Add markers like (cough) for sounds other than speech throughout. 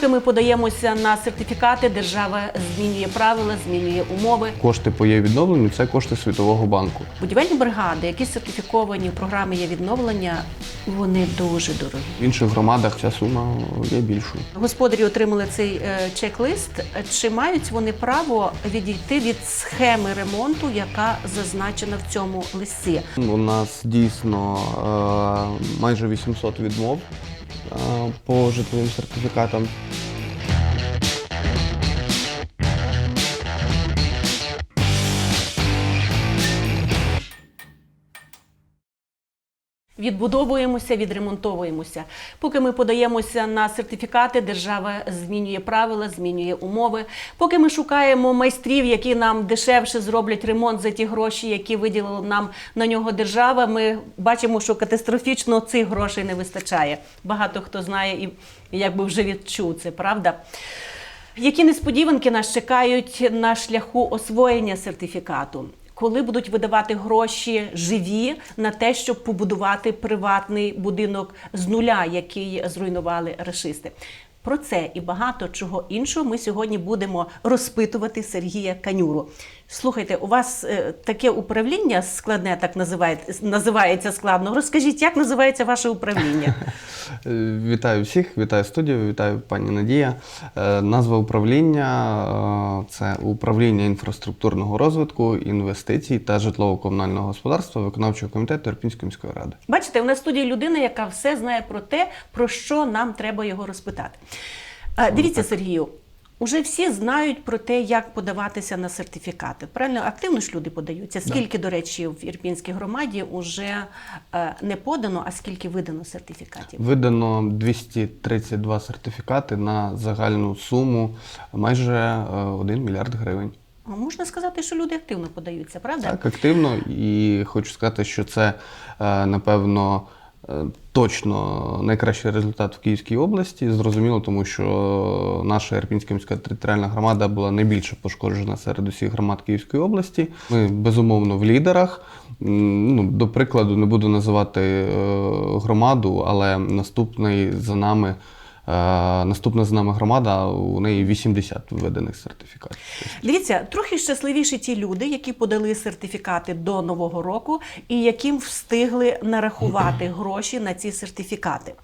Поки ми подаємося на сертифікати, держава змінює правила, змінює умови. Кошти по є відновленню це кошти Світового банку. Будівельні бригади, які сертифіковані в програмі є відновлення, вони дуже дорогі. В інших громадах ця сума є більшою. Господарі отримали цей е, чек-лист. Чи мають вони право відійти від схеми ремонту, яка зазначена в цьому листі? У нас дійсно е, майже 800 відмов по житловим сертифікатам. Відбудовуємося, відремонтовуємося. Поки ми подаємося на сертифікати, держава змінює правила, змінює умови. Поки ми шукаємо майстрів, які нам дешевше зроблять ремонт за ті гроші, які виділила нам на нього держава. Ми бачимо, що катастрофічно цих грошей не вистачає. Багато хто знає і якби вже відчув це, правда? Які несподіванки нас чекають на шляху освоєння сертифікату? Коли будуть видавати гроші живі на те, щоб побудувати приватний будинок з нуля, який зруйнували рашисти? Про це і багато чого іншого ми сьогодні будемо розпитувати Сергія Канюру. Слухайте, у вас е, таке управління складне, так називається, називається складно. Розкажіть, як називається ваше управління? (laughs) Вітаю всіх, вітаю студію, вітаю пані Надія. Е, Назва управління е, це управління інфраструктурного розвитку, інвестицій та житлово-комунального господарства виконавчого комітету Ірпінської міської ради. Бачите, у нас в студії людина, яка все знає про те, про що нам треба його розпитати. Дивіться, Сергію, уже всі знають про те, як подаватися на сертифікати. Правильно, активно ж люди подаються. Скільки, до речі, в Ірпінській громаді вже е, не подано, а скільки видано сертифікатів? Видано 232 сертифікати на загальну суму майже е, 1 мільярд гривень. А Можна сказати, що люди активно подаються, правда? Так, активно. І хочу сказати, що це, е, напевно, е, точно найкращий результат в Київській області. Зрозуміло, тому що наша Ірпінська міська територіальна громада була найбільше пошкоджена серед усіх громад Київської області. Ми безумовно в лідерах. Ну, до прикладу, не буду називати е, громаду, але наступний за нами. Е, Наступна за нами громада, у неї 80 введених сертифікатів. Дивіться, трохи щасливіші ті люди, які подали сертифікати до нового року і яким встигли нарахувати (clears throat) гроші на ці сертифікати.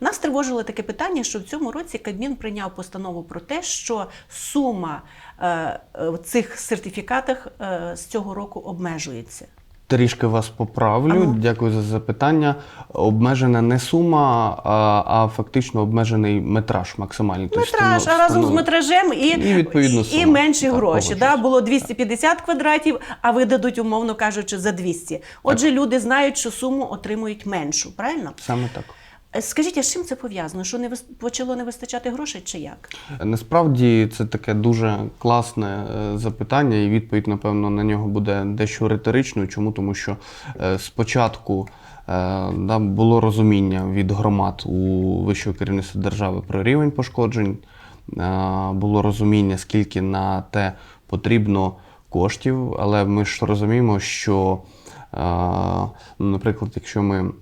Нас тривожило таке питання, що в цьому році Кабмін прийняв постанову про те, що сума е, в цих сертифікатах е, з цього року обмежується. Трішки вас поправлю. Ага. Дякую за запитання. Обмежена не сума, а, а фактично обмежений метраж максимальний. Тобто а разом з метражем і, І, відповідно, і менші Так, гроші. Да? Було 250 квадратів, а видадуть, умовно кажучи, за 200. Отже, люди знають, що суму отримують меншу, правильно? Саме так. Скажіть, а з чим це пов'язано? Що не вис- почало не вистачати грошей чи як? Насправді це таке дуже класне е, запитання, і відповідь, напевно, на нього буде дещо риторичною. Чому? Тому що е, спочатку е, да, було розуміння від громад у вищого керівництва держави про рівень пошкоджень, було розуміння, скільки на те потрібно коштів, але ми ж розуміємо, що, ну, наприклад, якщо ми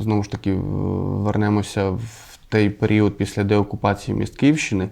знову ж таки вернемося в той період після деокупації міст Київщини, е,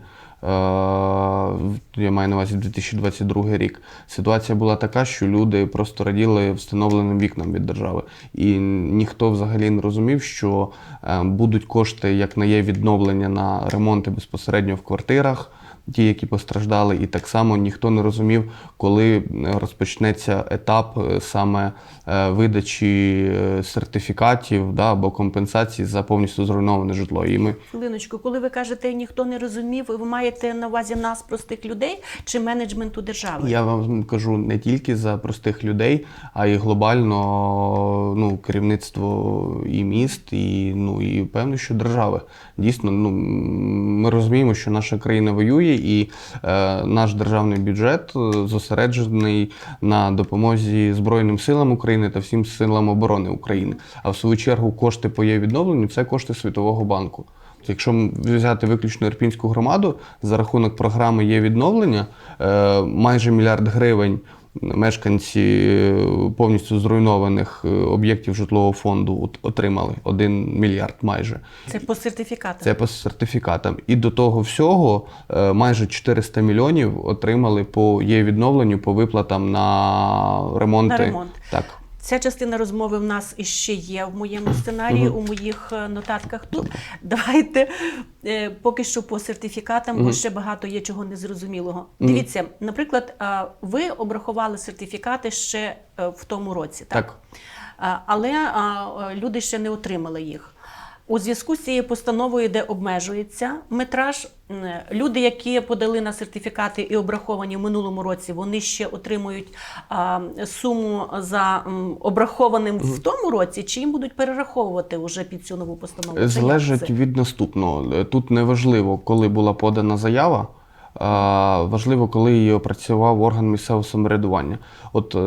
я маю на увазі 2022 рік, ситуація була така, що люди просто раділи встановленим вікнам від держави. І ніхто взагалі не розумів, що е, будуть кошти, як на є відновлення на ремонти безпосередньо в квартирах. Ті, які постраждали, і так само ніхто не розумів, коли е, розпочнеться етап е, саме е, видачі сертифікатів да, або компенсації за повністю зруйноване житло. І ми Хвилиночку, коли ви кажете, ніхто не розумів, ви маєте на увазі нас, простих людей, чи менеджменту держави? Я вам кажу не тільки за простих людей, а й глобально ну, керівництво і міст, і ну і певно, що держави. Дійсно, ну ми розуміємо, що наша країна воює, і е, наш державний бюджет е, зосереджений на допомозі Збройним силам України та всім силам оборони України. А в свою чергу кошти по є відновленню це кошти Світового банку. Якщо взяти виключно Ірпінську громаду, за рахунок програми є відновлення, е, майже мільярд гривень мешканці е, повністю зруйнованих е, об'єктів житлового фонду от- отримали 1 мільярд майже. Це по сертифікатам. Це по сертифікатам. І до того всього е, майже 400 мільйонів отримали по є відновленню по виплатам на ремонти. На ремонт. Так. Ця частина розмови в нас іще є в моєму сценарії, у моїх е, нотатках тут. Давайте е, поки що по сертифікатам, бо ще багато є чого незрозумілого. Дивіться, наприклад, ви обрахували сертифікати ще е, в тому році, так? Так. Але люди ще не отримали їх. У зв'язку з цією постановою, де обмежується метраж, люди, які подали на сертифікати і обраховані в минулому році, вони ще отримують суму за обрахованим в тому році, чи їм будуть перераховувати вже під цю нову постанову? Залежить від наступного. Тут не важливо, коли була подана заява. Важливо, коли її опрацював орган місцевого самоврядування. От, е,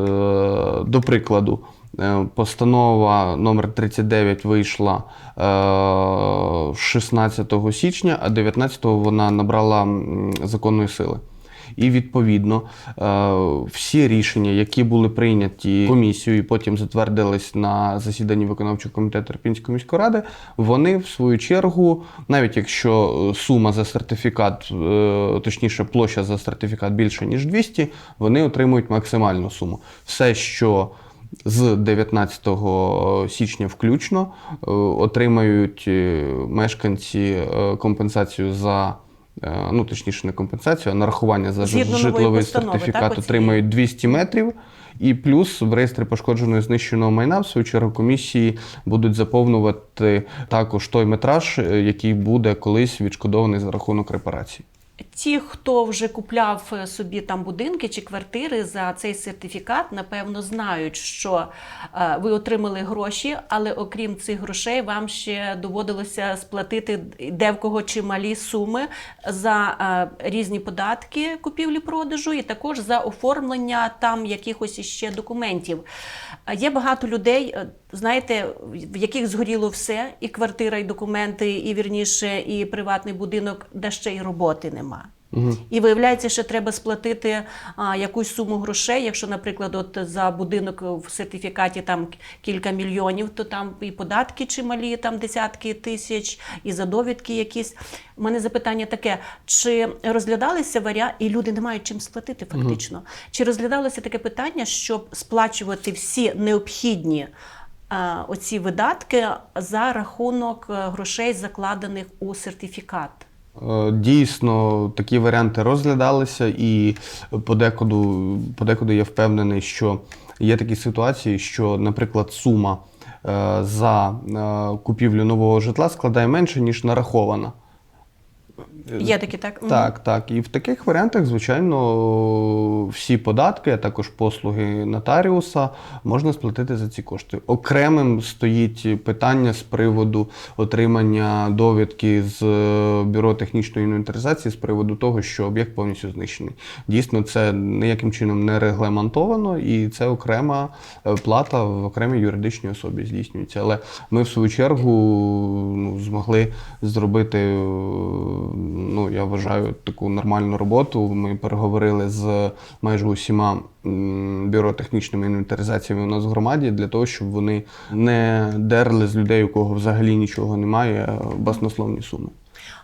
до прикладу, постанова номер 39 вийшла е, 16 січня, а 19-го вона набрала законної сили. І відповідно е, всі рішення, які були прийняті комісією, і потім затвердились на засіданні виконавчого комітету Ірпінської міської ради, вони в свою чергу, навіть якщо е, сума за сертифікат, е, точніше, площа за сертифікат більше ніж 200, вони отримують максимальну суму. Все, що з 19 січня включно е, отримають е, мешканці е, компенсацію за. Ну, точніше, не компенсацію, а нарахування за Згідно житловий сертифікат так, отримають 200 метрів. І плюс в реєстрі пошкодженого і знищеного майна, в свою чергу, комісії будуть заповнювати також той метраж, який буде колись відшкодований за рахунок репарацій. Ті, хто вже купляв е, собі там будинки чи квартири за цей сертифікат, напевно, знають, що е, ви отримали гроші, але окрім цих грошей, вам ще доводилося сплатити де в кого чималі суми за е, різні податки купівлі-продажу, і також за оформлення там якихось іще документів. Є багато людей, знаєте, в яких згоріло все, і квартира, і документи, і вірніше, і приватний будинок, де ще й роботи нема. І виявляється, що треба сплатити а, якусь суму грошей. Якщо, наприклад, от за будинок в сертифікаті там кілька мільйонів, то там і податки чималі, там десятки тисяч, і за довідки якісь. У мене запитання таке: чи розглядалися варіанти, і люди не мають чим сплатити фактично? Чи розглядалося таке питання, щоб сплачувати всі необхідні? А, Оці видатки за рахунок е, грошей, закладених у сертифікат. Е, Дійсно, такі варіанти розглядалися, і подекуди, подекуди я впевнений, що є такі ситуації, що, наприклад, сума е, за е, купівлю нового житла складає менше, ніж нарахована. Є такі так? Так, так. І в таких варіантах, звичайно, всі податки, а також послуги нотаріуса можна сплатити за ці кошти. Окремим стоїть питання з приводу отримання довідки з е, бюро технічної інвентаризації з приводу того, що об'єкт повністю знищений. Дійсно, це ніяким чином не регламентовано, і це окрема е, плата в окремій юридичній особі здійснюється. Але ми, в свою чергу, ну, змогли зробити, е, ну, я вважаю, таку нормальну роботу. Ми переговорили з майже усіма бюро технічними інвентаризаціями у нас в громаді для того, щоб вони не дерли з людей, у кого взагалі нічого немає, баснословні суми.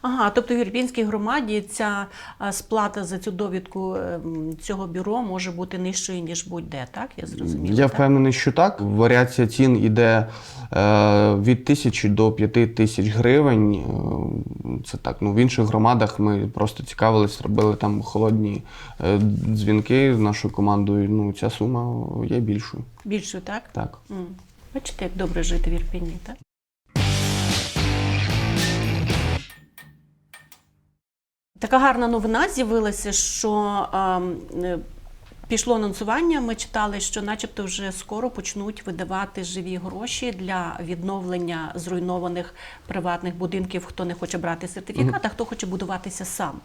Ага, тобто в Ірпінській громаді ця сплата за цю довідку ем, цього бюро може бути нижчою, ніж будь-де, так? Я зрозуміла. Я так? впевнений, що так. Варіація цін іде е, від тисячі до п'яти тисяч гривень. Е, Це так. Ну, в інших громадах ми просто цікавились, робили там холодні е, дзвінки з нашою командою. Ну, ця сума є більшою. Більшою, так? Так. Бачите, як добре жити в Ірпіні, так? Така гарна новина з'явилася, що ем, е, пішло анонсування. Ми читали, що начебто вже скоро почнуть видавати живі гроші для відновлення зруйнованих приватних будинків, хто не хоче брати сертифікат, а хто хоче будуватися сам.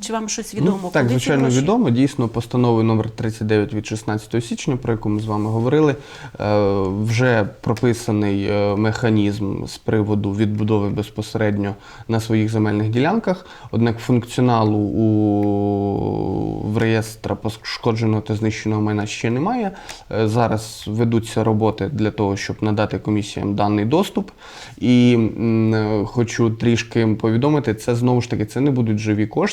Чи вам щось відомо? Ну, так, звичайно, відомо. Дійсно, постановою номер 39 від 16 січня, про яку ми з вами говорили, е, вже прописаний е, механізм з приводу відбудови безпосередньо на своїх земельних ділянках. Однак функціоналу у в реєстра пошкодженого та знищеного майна ще немає. Е, Зараз ведуться роботи для того, щоб надати комісіям даний доступ. І м, хочу трішки повідомити, це знову ж таки це не будуть живі кошти,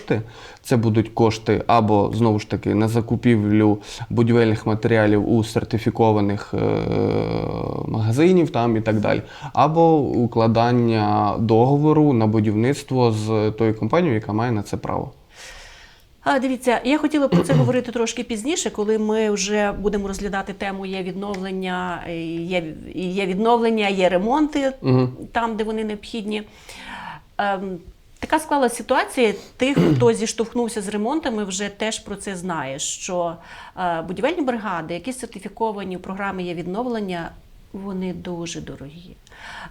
це будуть кошти або знову ж таки на закупівлю будівельних матеріалів у сертифікованих е, магазинів там і так далі, або укладання договору на будівництво з тою компанією, яка має на це право. А, дивіться, я хотіла про це (clears throat) говорити трошки пізніше, коли ми вже будемо розглядати тему є відновлення, є, є відновлення, є ремонти Мгм. там, де вони необхідні. Ем, така склалася ситуація. Тих, хто зіштовхнувся з ремонтами, вже теж про це знає. Що е, будівельні бригади, які сертифіковані в програмі є відновлення, вони дуже дорогі.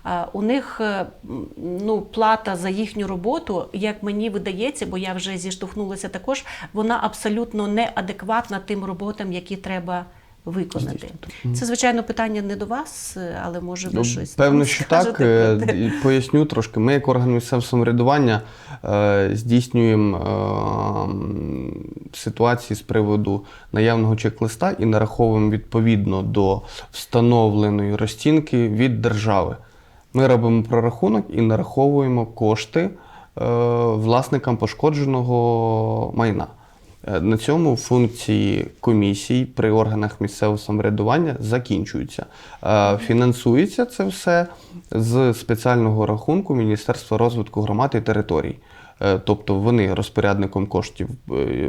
Е, У них е, ну, плата за їхню роботу, як мені видається, бо я вже зіштовхнулася також, вона абсолютно неадекватна тим роботам, які треба виконати. Це, звичайно, питання не до вас, але може ви Ну, щось Певно, що так. Е, Поясню трошки. Ми, як орган місцевого самоврядування, е, здійснюємо е, ситуації з приводу наявного чек-листа і нараховуємо відповідно до встановленої розцінки від держави. Ми робимо прорахунок і нараховуємо кошти власникам пошкодженого майна. Е, На цьому функції комісій при органах місцевого самоврядування закінчуються. Е, Фінансується це все з спеціального рахунку Міністерства розвитку громад і територій. Е, Тобто вони розпорядником коштів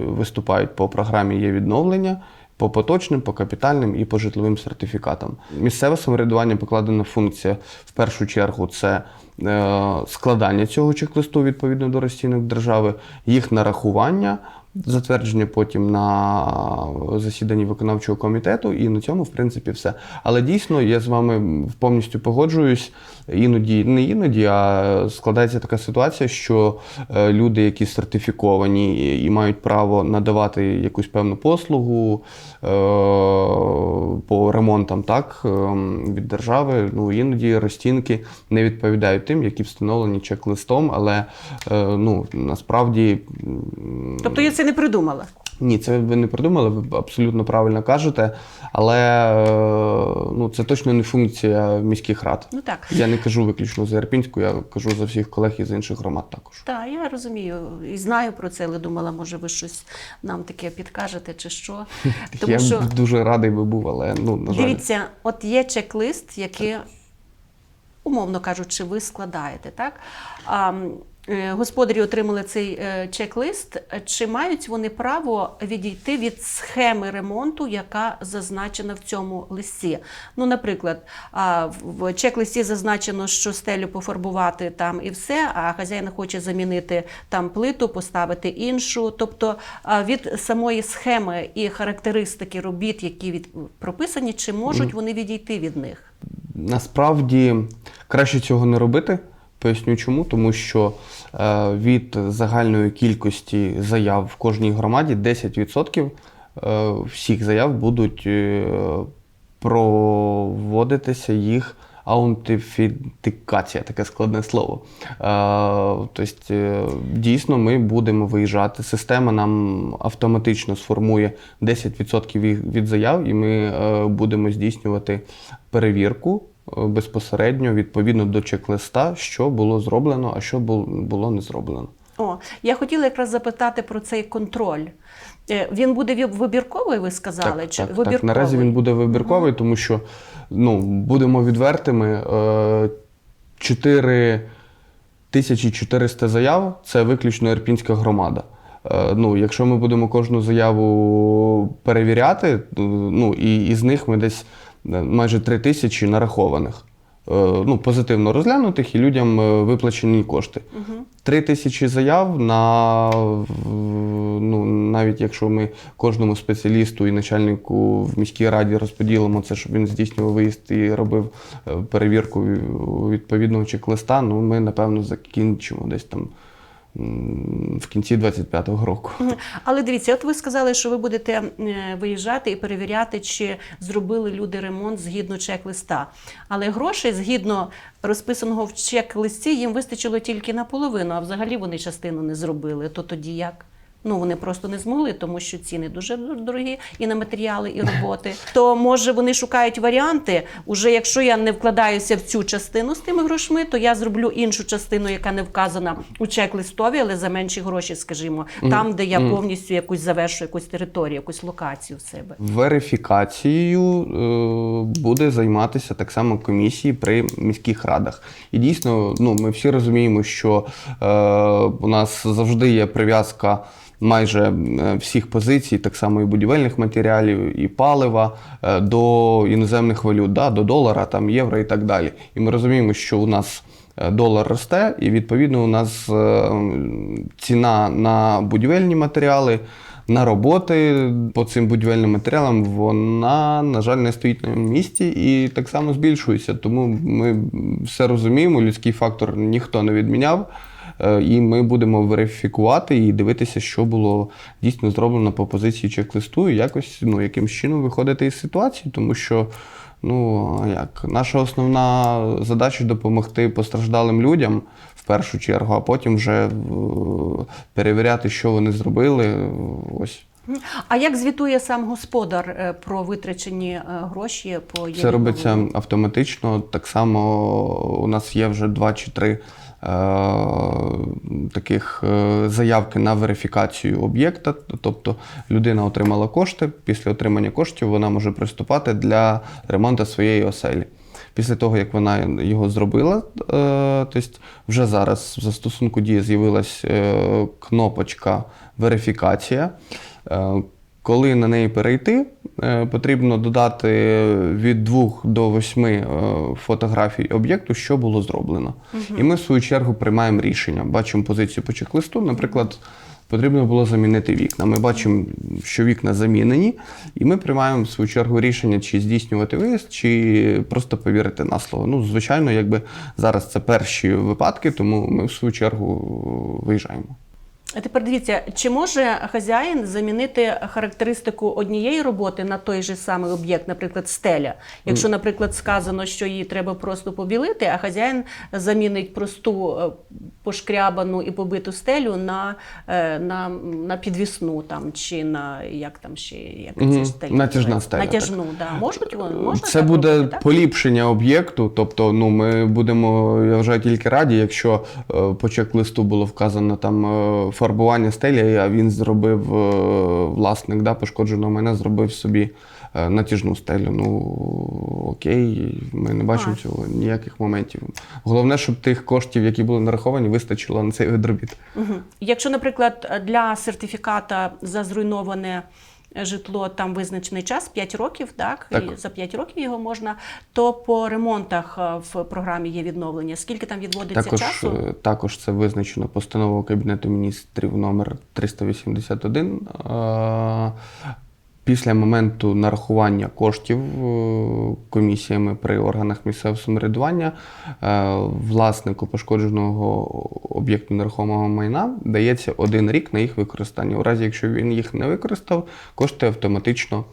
виступають по програмі є відновлення. По поточним, по капітальним і по житловим сертифікатам. Місцеве самоврядування покладена функція в першу чергу це складання цього чек-листу відповідно до розцінок держави, їх нарахування, затвердження потім на засіданні виконавчого комітету, і на цьому, в принципі, все. Але дійсно я з вами повністю погоджуюсь. Іноді, не іноді, а складається така ситуація, що е, люди, які сертифіковані і- мають право надавати якусь певну послугу е, по ремонтам, так, е, від держави, ну іноді розцінки не відповідають тим, які встановлені чек-листом, але ну, насправді. Тобто я це не придумала. Ні, це ви не придумали, ви абсолютно правильно кажете, але е, ну, це точно не функція міських рад. Ну так. Я не кажу виключно за Ірпінську, я кажу за всіх колег із інших громад також. Так, я розумію і знаю про це, але думала, може, ви щось нам таке підкажете чи що. (laughs) Тому я що дуже радий би був, але ну, на жаль. дивіться, от є чек-лист, який, умовно кажучи, ви складаєте, так? А, господарі отримали цей е, чек-лист. Чи мають вони право відійти від схеми ремонту, яка зазначена в цьому листі? Ну, наприклад, в- в чек-листі зазначено, що стелю пофарбувати там і все, а хазяїн хоче замінити там плиту, поставити іншу. Тобто від самої схеми і характеристики робіт, які від прописані, чи можуть вони відійти від них? Насправді краще цього не робити. Поясню чому, тому що е, від загальної кількості заяв в кожній громаді 10% е, всіх заяв будуть е, проводитися їх аутентифікація, таке складне слово. Тобто, дійсно, ми будемо виїжджати. Система нам автоматично сформує 10% від- заяв, і ми будемо здійснювати перевірку безпосередньо відповідно до чек-листа, що було зроблено, а що було не зроблено. О, я хотіла якраз запитати про цей контроль. Е, Він буде вибірковий, ви сказали? Так, чи так, вибірковий? так. Наразі він буде вибірковий, тому що ну, будемо відвертими. е, 4 1400 заяв це виключно Ірпінська громада. Е, Ну, якщо ми будемо кожну заяву перевіряти, ну і із них ми десь е, майже 3 тисячі нарахованих. е, Ну, позитивно розглянутих і людям е, виплачені кошти. Три тисячі заяв на ну, навіть якщо ми кожному спеціалісту і начальнику в міській раді розподілимо це, щоб він здійснював виїзд і робив е, перевірку відповідного чек-листа, ну ми напевно закінчимо десь там в кінці 25-го року. Але дивіться, от ви сказали, що ви будете е, виїжджати і перевіряти, чи зробили люди ремонт згідно чек-листа. Але грошей згідно розписаного в чек-листі їм вистачило тільки наполовину, а взагалі вони частину не зробили. То тоді як? Ну вони просто не змогли, тому що ціни дуже дорогі і на матеріали, і роботи. То може вони шукають варіанти. Уже якщо я не вкладаюся в цю частину з тими грошми, то я зроблю іншу частину, яка не вказана у чек-листові, але за менші гроші, скажімо, там, де я повністю якусь завершую якусь територію, якусь локацію в себе. Верифікацією е, буде займатися так само комісії при міських радах. І дійсно, ну ми всі розуміємо, що е, у нас завжди є прив'язка. Майже е, всіх позицій, так само і будівельних матеріалів, і палива е, до іноземних валют, да, до долара, там євро і так далі. І ми розуміємо, що у нас е, долар росте, і відповідно у нас ціна на будівельні матеріали, на роботи по цим будівельним матеріалам, вона, на жаль, не стоїть на місці і так само збільшується. Тому ми все розуміємо, людський фактор ніхто не відміняв. Е, І ми будемо верифікувати і дивитися, що було дійсно зроблено по позиції чек-листу, і якось ну, якимсь чином виходити із ситуації, тому що ну як наша основна задача допомогти постраждалим людям в першу чергу, а потім вже е, перевіряти, що вони зробили. Ось. А як звітує сам господар е, про витрачені гроші по Це робиться автоматично. Так само у нас є вже два чи три таких е, заявки на верифікацію об'єкта. Тобто людина отримала кошти. Після отримання коштів вона може приступати для ремонту своєї оселі. Після того, як вона його зробила, е, тобто вже зараз в застосунку дії з'явилась е, кнопочка верифікація. Е, Коли на неї перейти, е, потрібно додати від 2 до 8 е, фотографій об'єкту, що було зроблено. І ми, в свою чергу, приймаємо рішення. Бачимо позицію по чек-листу. Наприклад, потрібно було замінити вікна. Ми бачимо, що вікна замінені, і ми приймаємо в свою чергу рішення, чи здійснювати виїзд, чи просто повірити на слово. Ну, звичайно, якби зараз це перші випадки, тому ми в свою чергу виїжджаємо. А тепер дивіться, чи може хазяїн замінити характеристику однієї роботи на той же самий об'єкт, наприклад, стеля? Якщо, наприклад, сказано, що її треба просто побілити, а хазяїн замінить просту е, пошкрябану і побиту стелю на, е, на, на підвісну там чи на як там ще як Мгм. це стеля Натяжна стеля, Натяжну, да. Можуть можна Це так буде робити, так? поліпшення об'єкту. Тобто, ну ми будемо, я вважаю, тільки раді, якщо е, по чек-листу було вказано там фарбування стелі, а він зробив е, власник да, пошкодженого мене, зробив собі е, натяжну стелю. Ну окей, ми не бачимо цього ніяких моментів. Головне, щоб тих коштів, які були нараховані, вистачило на цей видробіт. Угу. Якщо, наприклад, для сертифіката за зруйноване житло там визначений час 5 років, так, Так. і за 5 років його можна, то по ремонтах е, в програмі є відновлення. Скільки там відводиться Також, часу? е, також це визначено постановою Кабінету міністрів номер 381. Після моменту нарахування коштів е, комісіями при органах місцевого самоврядування е, власнику пошкодженого об'єкту нерухомого майна дається один рік на їх використання. У разі, якщо він їх не використав, кошти автоматично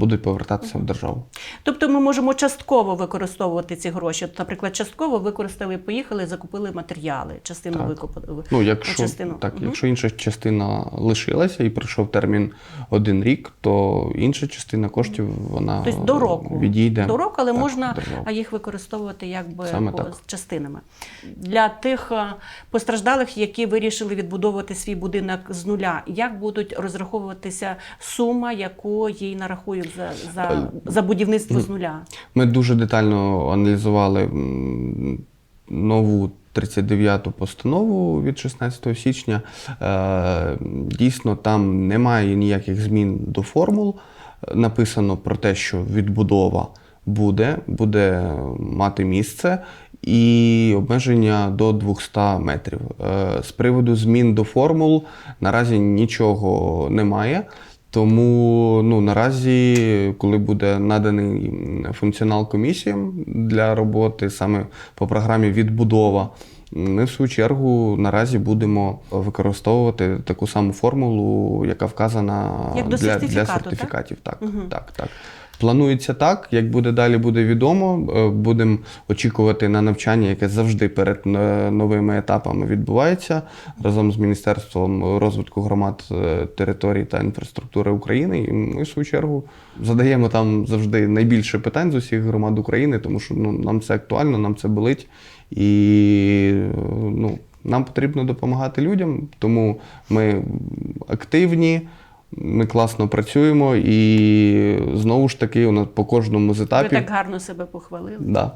будуть повертатися в державу. Тобто ми можемо частково використовувати ці гроші. Наприклад, частково використали, поїхали, закупили матеріали, частину Так. викупили. Ну, якщо, частину. так, Мгм. якщо інша частина лишилася і пройшов термін один рік, то інша частина коштів вона Тобто до року. відійде. До року, але так, можна їх використовувати якби Саме по так. частинами. Для тих е, постраждалих, які вирішили відбудовувати свій будинок з нуля, як будуть розраховуватися сума, яку їй нарахують за, за, Е, за будівництво з нуля? Ми дуже детально аналізували нову 39-ту постанову від 16 січня. Е, Дійсно, там немає ніяких змін до формул. Написано про те, що відбудова буде, буде мати місце. І обмеження до 200 метрів. Е, З приводу змін до формул наразі нічого немає. Тому ну, наразі, коли буде наданий функціонал комісіям для роботи саме по програмі відбудова, Ми, в свою чергу, наразі будемо використовувати таку саму формулу, яка вказана Як до для, для сертифікату, так? сертифікатів. Так, Мгм. так, так. Планується так, як буде далі буде відомо. е, Будемо очікувати на навчання, яке завжди перед е, новими етапами відбувається разом з Міністерством розвитку громад, е, територій та інфраструктури України. І ми, в свою чергу, задаємо там завжди найбільше питань з усіх громад України, тому що ну, нам це актуально, нам це болить. І ну, нам потрібно допомагати людям, тому ми активні. Ми класно працюємо і знову ж таки у нас по кожному з Ви так гарно себе похвалили. Да.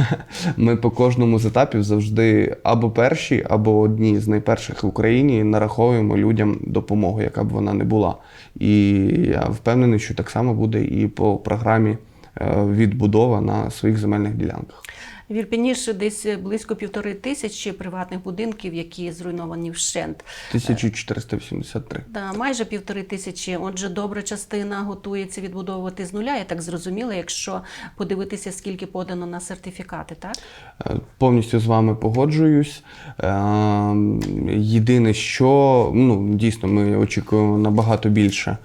(laughs) Ми по кожному з етапів завжди або перші, або одні з найперших в Україні нараховуємо людям допомогу, яка б вона не була. І я впевнений, що так само буде і по програмі е, відбудова на своїх земельних ділянках. В Ірпені ж десь близько півтори тисячі приватних будинків, які зруйновані вщент. 1483. Да, майже півтори тисячі. Отже, добра частина готується відбудовувати з нуля. Я так зрозуміла, якщо подивитися, скільки подано на сертифікати, так? Е, Повністю з вами погоджуюсь. Е, Єдине, що ну, дійсно ми очікуємо набагато більше е,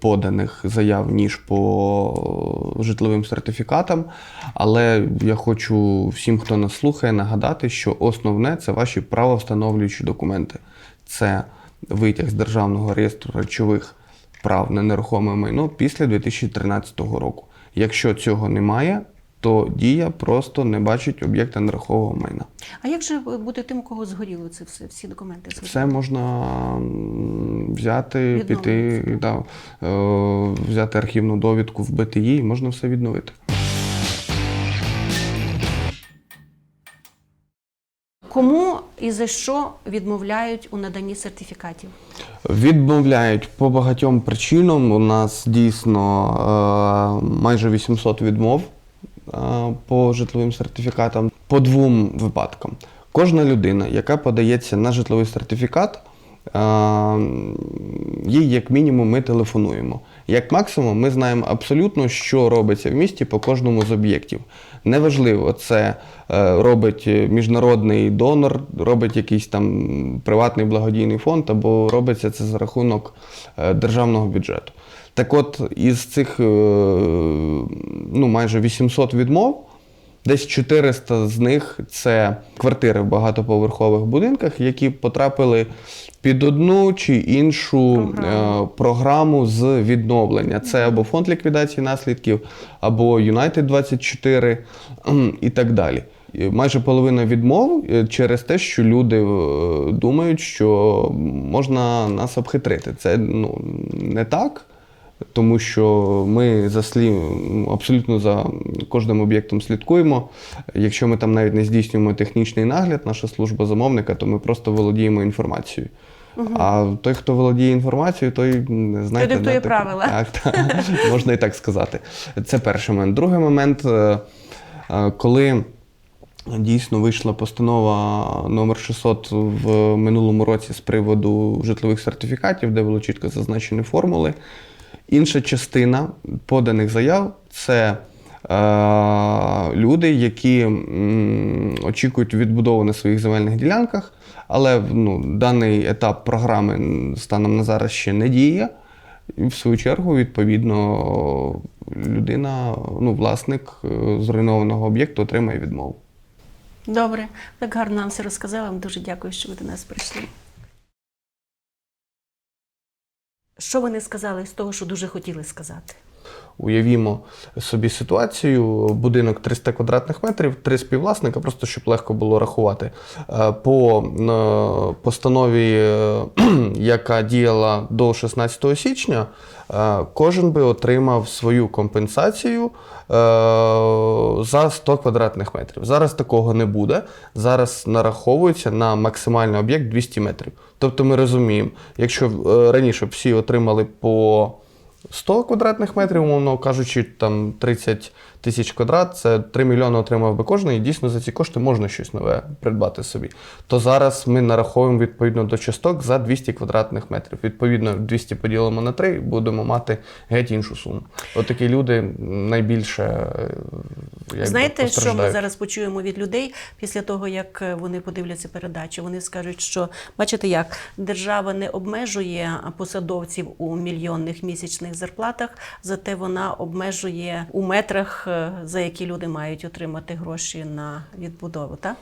поданих заяв, ніж по житловим сертифікатам. Але я хочу всім, хто нас слухає, нагадати, що основне це ваші правовстановлюючі документи. Це витяг з Державного реєстру речових прав на нерухоме майно після 2013 року. Якщо цього немає, то дія просто не бачить об'єкта нерухомого майна. А як же бути тим, у кого згоріло це все, всі документи? згоріли? Все можна взяти, піти, да, е, взяти архівну довідку, вбити її, і можна все відновити. Кому і за що відмовляють у наданні сертифікатів? Відмовляють по багатьом причинам. У нас дійсно е, майже 800 відмов по житловим сертифікатам по двом випадкам. Кожна людина, яка подається на житловий сертифікат, їй як мінімум ми телефонуємо. Як максимум, ми знаємо абсолютно, що робиться в місті по кожному з об'єктів. Неважливо, це е, робить міжнародний донор, робить якийсь там приватний благодійний фонд, або робиться це за рахунок е, державного бюджету. Так от, із цих е, ну, майже 800 відмов, десь 400 з них це квартири в багатоповерхових будинках, які потрапили під одну чи іншу Програму. е, програму з відновлення. Це або фонд ліквідації наслідків, або United 24 і так далі. Майже половина відмов е, через те, що люди думають, що можна нас обхитрити. Це ну, не так. Тому що ми за слід, абсолютно за кожним об'єктом слідкуємо. Якщо ми там навіть не здійснюємо технічний нагляд, наша служба замовника, то ми просто володіємо інформацією. А той, хто володіє інформацією, той знаєте, диктує да, так- правила. Так, так, (laughs) можна і так сказати. Це перший момент. Другий момент, е, е, коли дійсно вийшла постанова номер 600 в минулому році з приводу житлових сертифікатів, де було чітко зазначені формули. Інша частина поданих заяв це е, люди, які очікують відбудови на своїх земельних ділянках, але ну, даний етап програми станом на зараз ще не діє. І в свою чергу, відповідно, людина, ну, власник е, зруйнованого об'єкту отримає відмову. Добре, так гарно нам все розказали. Вам дуже дякую, що ви до нас прийшли. Що ви не сказали з того, що дуже хотіли сказати? Уявімо собі ситуацію: будинок 300 квадратних метрів, три співвласника, просто щоб легко було рахувати. Е, По е, постанові, е, (clears throat) яка діяла до 16 січня, кожен би отримав свою компенсацію за 100 квадратних метрів. Зараз такого не буде. Зараз нараховується на максимальний об'єкт 200 метрів. Тобто ми розуміємо, якщо е, раніше всі отримали по 100 квадратних метрів, умовно кажучи, там 30 тисяч квадрат, це 3 мільйони отримав би кожен, і дійсно за ці кошти можна щось нове придбати собі. То зараз ми нараховуємо відповідно до часток за 200 квадратних метрів. Відповідно, 200 поділимо на 3, будемо мати геть іншу суму. От люди найбільше е, якби, Знаєте, що ми зараз почуємо від людей після того, як е, вони подивляться передачу? Вони скажуть, що бачите, як держава не обмежує посадовців у мільйонних місячних зарплатах, зате вона обмежує у метрах, за які люди мають отримати гроші на відбудову. Та?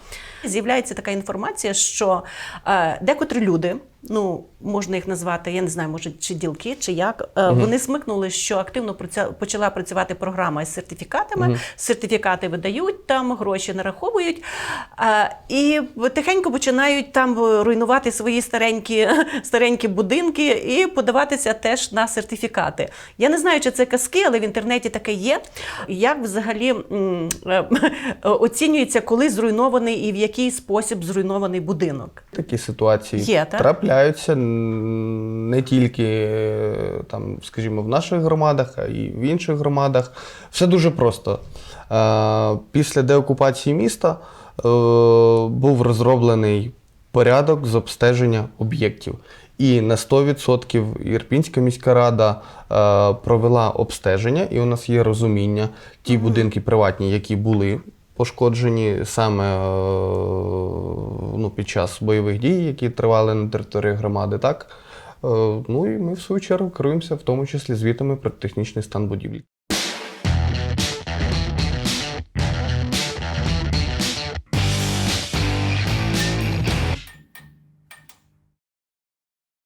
З'являється така інформація, що е, декотрі люди. Ну, можна їх назвати, я не знаю, може, чи ділки, чи як. Е, Вони смикнули, що активно почала працювати програма із сертифікатами. Сертифікати видають, там гроші нараховують. Е, і тихенько починають там руйнувати свої старенькі, (laughs) старенькі будинки і подаватися теж на сертифікати. Я не знаю, чи це казки, але в інтернеті таке є. Як взагалі е, (laughs) оцінюється, коли зруйнований і в який спосіб зруйнований будинок? Такі ситуації Є, так? Трапляються не тільки е, там, скажімо, в наших громадах, а й в інших громадах. Все дуже просто. Е, Після деокупації міста е, був розроблений порядок з обстеження об'єктів. І на 100% Ірпінська міська рада е, провела обстеження, і у нас є розуміння, ті будинки приватні, які були пошкоджені саме е, ну, під час бойових дій, які тривали на території громади, так. Е, Ну і ми в свою чергу керуємося в тому числі звітами про технічний стан будівлі.